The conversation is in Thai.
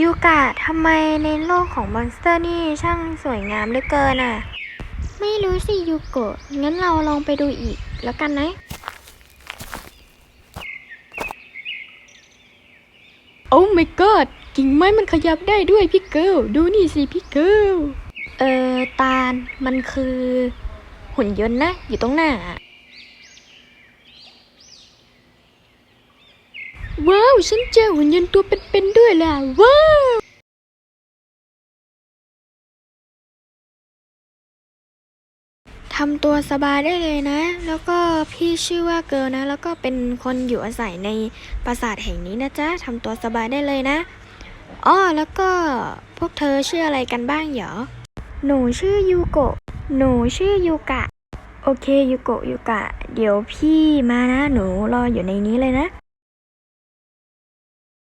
ยูกะทำไมในโลกของมอนสเตอร์นี่ช่างสวยงามเหลือเกินอะ ไม่รู้สิยูโกะ งั้นเราลองไปดูอีกแล้วกันนะ โอ้ my god กิ่งไม้มันขยับได้ด้วยพี่เกิลดูนี่สิพี่เกิลเออ ตาล มันคือ หุ่นยนต์นะ อยู่ตรงหน้าอะว้าว ฉันเจอหุ่นยนต์ตัวเป็นๆด้วย ทำตัวสบายได้เลยนะ แล้วก็พี่ชื่อว่าเกิร์ลนะ แล้วก็เป็นคนอยู่อาศัยในปราสาทแห่งนี้นะจ๊ะทำตัวสบายได้เลยนะอ้อแล้วก็พวกเธอชื่ออะไรกันบ้างเหรอหนูชื่อยูโกะหนูชื่อยูกะ โอเคยูโกะยูกะ เดี๋ยวพี่มานะ หนูรออยู่ในนี้เลยนะ